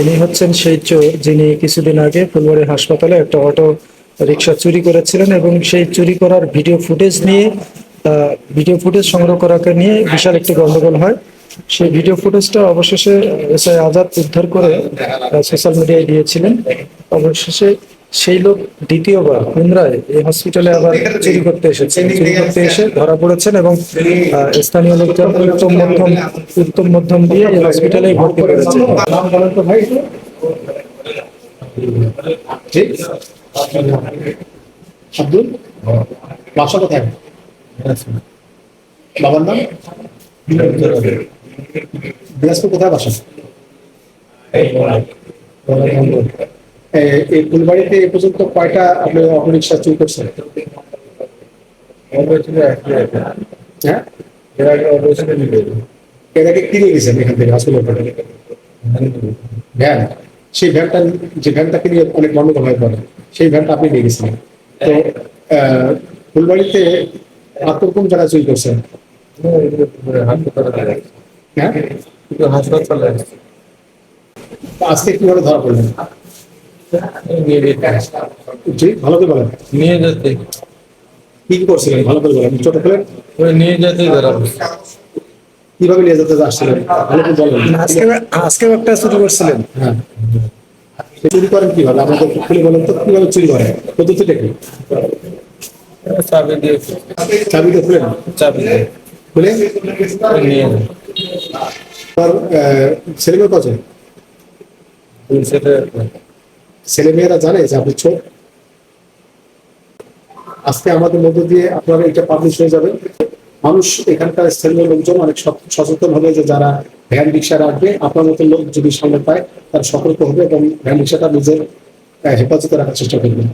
ইনি হচ্ছেন সেই চোর যিনি কিছুদিন আগে ফুলবাড়ি হাসপাতালে একটা অটো রিক্সা চুরি করেছিলেন এবং সেই চুরি করার ভিডিও ফুটেজ নিয়ে ভিডিও ফুটেজ সংগ্রহ করাকে নিয়ে বিশাল একটি গন্ডগোল হয়। সেই ভিডিও ফুটেজটা অবশেষে এস আই আজাদ উদ্ধার করে সোশ্যাল মিডিয়ায় দিয়েছিলেন। অবশেষে সেই লোক দ্বিতীয়বার পুনরায় এই হসপিটালে আবার চুরি করতে এসেছে চুরি করতে এসে ধরা পড়েছেন এবং আহ, স্থানীয় লোকজন উত্তম মধ্যম উত্তম মধ্যম দিয়ে এই হসপিটালে ভর্তি করেছে নাম বলেন তো ভাই জি আব্দুল বাসা কোথায় বাবার নাম দিনাজপুর কোথায় বাসা এই ফুলবাড়িতে এ পর্যন্ত কয়টা আপনি অটো রিক্সা চুরি করছেন? হ্যাঁ? এর আগে কিনে গেছেন এখান থেকে? Hospital van? সেই ভ্যানটা যে ভ্যানটা কিনে অনেক গন্ডগোল হয়ে পড়ে সেই ভ্যানটা আপনি নিয়ে গেছিলেন তো ফুলবাড়িতে কোন জায়গায় চুরি করছেন হ্যাঁ? হাসপাতালে। আজকে কীভাবে ধরা পড়লেন জি ভালো করে বলেন। নিয়ে যেতে। কি কি করছিলেন? ভালো করে বলেন। ছোট ওই নিয়ে যেতে কীভাবে নিয়ে যেতে আসছিলেন ভালো করে বলেন। আজকে একটা চুরি করছিলেন। হ্যাঁ। চুরি করেন কীভাবে? আমাদের খুলে বলেন তো কীভাবে চুরি করেন? পদ্ধতিটা কি? চাবি দিয়ে। চাবিটা খুলেন? চাবি দিয়ে। খুলে? নিয়ে তার ছেলে মেয়ে কজন? সেটা ছেলে মেয়েরা জানে যে আপনি চোর আজকে আমাদের মধ্য দিয়ে আপনারা এটা পাবলিশ হয়ে যাবে। মানুষ এখানকার স্থানীয় লোকজন অনেক সচেতন হবে যে যারা ভ্যান রিক্সা রাখবে, আপনার মতো লোক যদি সামনে পায়, তারা সতর্ক হবে এবং ভ্যান রিক্সাটা নিজের হেফাজতে রাখার চেষ্টা করবে।